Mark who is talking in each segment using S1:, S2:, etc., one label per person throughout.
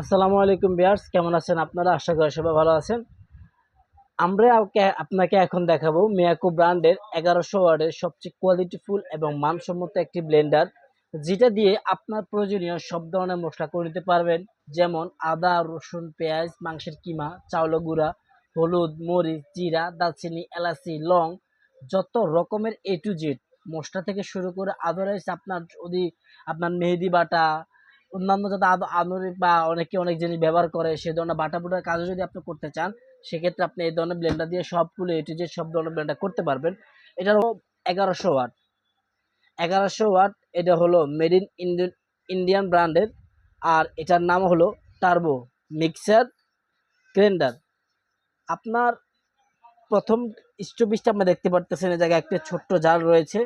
S1: আসসালামু আলাইকুম বিয়ার্স কেমন আছেন আপনারা? আশা করি সবাই ভালো আছেন। আমরা আপনাকে এখন দেখাবো মিয়াকো ব্র্যান্ডের এগারোশো ওয়ার্ডের সবচেয়ে কোয়ালিটিফুল এবং মানসম্মত একটি ব্লেন্ডার, যেটা দিয়ে আপনার প্রয়োজনীয় সব ধরনের মশলা করে নিতে পারবেন, যেমন আদা, রসুন, পেঁয়াজ, মাংসের কিমা চাউল গুঁড়া, হলুদ, মরিচ, জিরা, দারচিনি, এলাচি, লং, যত রকমের এ টু জেড মশলা থেকে শুরু করে আদারাইজ আপনার যদি আপনার মেহেদি বাটা অন্যান্য যাতে আধুনিক বা অনেকে অনেক জিনিস ব্যবহার করে, সে ধরনের বাটা বুটার কাজও যদি আপনি করতে চান, সেক্ষেত্রে আপনি এই ধরনের ব্লেন্ডার দিয়ে সবগুলো এটি যে সব ধরনের ব্লেন্ডার করতে পারবেন। এটার এগারোশো ওয়াট। এগারোশো ওয়াট, এটা হলো মেড ইন ইন্ডিয়ান ইন্ডিয়ান ব্র্যান্ডের আর এটার নাম হলো টার্বো মিক্সার গ্রাইন্ডার আপনার প্রথম স্টোপিসটা আপনি দেখতে পারতেছেন, এই জায়গায় একটি ছোট্ট জার রয়েছে।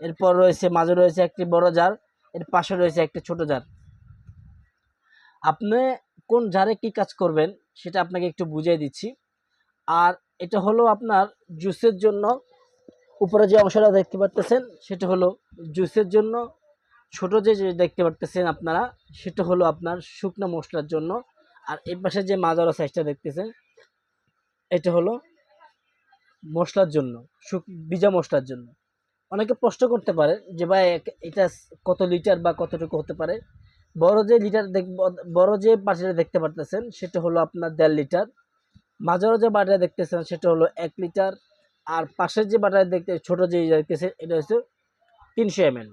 S1: এরপর রয়েছে, মাঝে রয়েছে একটি বড় জার, এর পাশে রয়েছে একটি ছোট জার। আপনি কোন জারে কি কাজ করবেন সেটা আপনাকে একটু বুঝিয়ে দিচ্ছি। আর এটা হলো আপনার জুসের জন্য উপরে যে অংশটা দেখতে পারতেছেন, সেটা হলো জুসের জন্য ছোট যে দেখতে পারতেছেন আপনারা, সেটা হলো আপনার শুকনো মশলার জন্য। আর এই পাশে যে মাজারো সাইজটা দেখতেছেন, এটা হলো মশলার জন্য, শুক বিজা মশলার জন্য। অনেকে প্রশ্ন করতে পারে যে ভাই, এটা কত লিটার বা কতটুকু হতে পারে? বড় যে লিটার দেখ, বড় যে বাটিটা দেখতে পারতেছেন, সেটা হলো আপনার দেড় লিটার। মাঝারো যে বাটিটা দেখতেছেন, সেটা হলো এক লিটার। আর পাশের যে বাটিটা দেখতে, ছোট যে দেখতেছে, এটা হচ্ছে তিনশো M L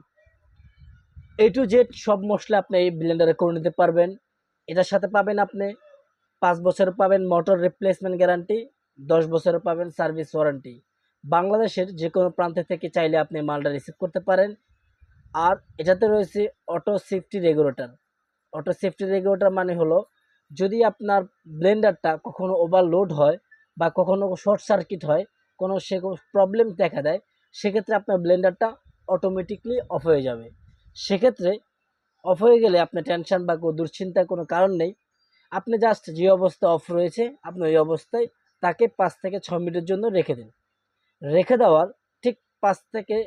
S1: A to Z সব মশলা আপনি এই ব্লেন্ডারে করে নিতে পারবেন। এটার সাথে পাবেন আপনি পাঁচ বছর পাবেন মোটর রিপ্লেসমেন্ট গ্যারান্টি দশ বছর পাবেন সার্ভিস ওয়ারেন্টি বাংলাদেশের যে কোনো প্রান্ত থেকে চাইলে আপনি মালটা রিসিভ করতে পারেন। আর এটাতে রয়েছে auto safety regulator auto safety regulator মানে হলো, যদি আপনার ব্লেন্ডারটা কখনো ওভারলোড হয় বা কখনো শর্ট সার্কিট হয়, কোনো সে প্রবলেম দেখা দেয়, সেক্ষেত্রে আপনার ব্লেন্ডারটা অটোমেটিকলি অফ হয়ে যাবে। সেক্ষেত্রে অফ হয়ে গেলে আপনার টেনশন বা দুশ্চিন্তার কোনো কারণ নেই। আপনি জাস্ট যে অবস্থা অফ রয়েছে, আপনি ওই অবস্থায় তাকে পাঁচ থেকে ছ মিনিটের জন্য রেখে দিন। রেখে দেওয়ার ঠিক পাঁচ থেকে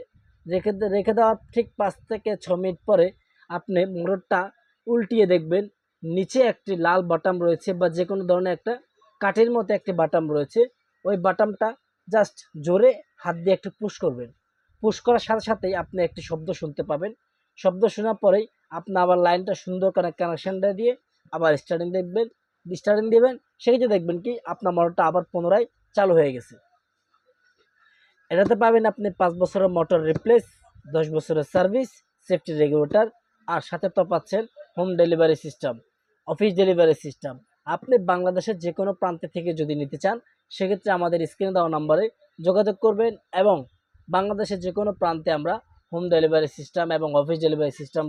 S1: রেখে রেখে দেওয়ার ঠিক পাঁচ থেকে ছ মিনিট পরে আপনি মোটরটা উল্টিয়ে দেখবেন। নিচে একটি লাল বাটাম রয়েছে বা যে কোনো ধরনের একটা কাঠের মতো একটি বাটাম রয়েছে। ওই বাটামটা জাস্ট জোরে হাত দিয়ে একটু পুশ করবেন। পুশ করার সাথে সাথেই আপনি একটি শব্দ শুনতে পাবেন। শব্দ শোনার পরেই আপনি আবার লাইনটা সুন্দর করে কানেকশানটা দিয়ে আবার স্টার্টিং দেখবেন। স্টার্টিং দেবেন সেই সেক্ষেত্রে দেখবেন কি আপনার মোটরটা আবার পুনরায় চালু হয়ে গেছে। এটাতে পাবেন আপনি পাঁচ বছরের মোটর রিপ্লেস দশ বছরের সার্ভিস সেফটি রেগুলেটর আর সাথে তো পাচ্ছেন home delivery system office delivery system আপনি বাংলাদেশের যে কোনো প্রান্তে থেকে যদি নিতে চান, সেক্ষেত্রে আমাদের স্ক্রিনে দেওয়া নম্বরে যোগাযোগ করবেন এবং বাংলাদেশের যে কোনো প্রান্তে আমরা হোম ডেলিভারি সিস্টেম এবং অফিস ডেলিভারি সিস্টেম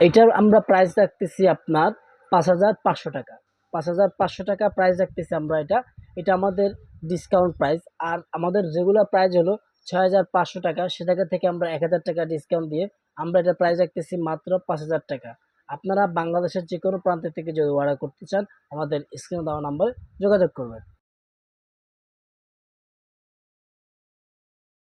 S1: এটার আমরা প্রাইস রাখতেছি আপনার পাঁচ হাজার পাঁচশো টাকা। পাঁচ হাজার পাঁচশো টাকা প্রাইস রাখতেছি আমরা এটা। এটা আমাদের ডিসকাউন্ট প্রাইস আর আমাদের রেগুলার প্রাইস হলো ছয় হাজার পাঁচশো টাকা। সে জায়গা থেকে আমরা এক হাজার টাকা ডিসকাউন্ট দিয়ে আমরা এটা প্রাইস রাখতেছি মাত্র পাঁচ হাজার টাকা। আপনারা বাংলাদেশের যে কোনো প্রান্ত থেকে যদি অর্ডার করতে চান, আমাদের স্ক্রিনে দেওয়া নাম্বারে যোগাযোগ করবেন।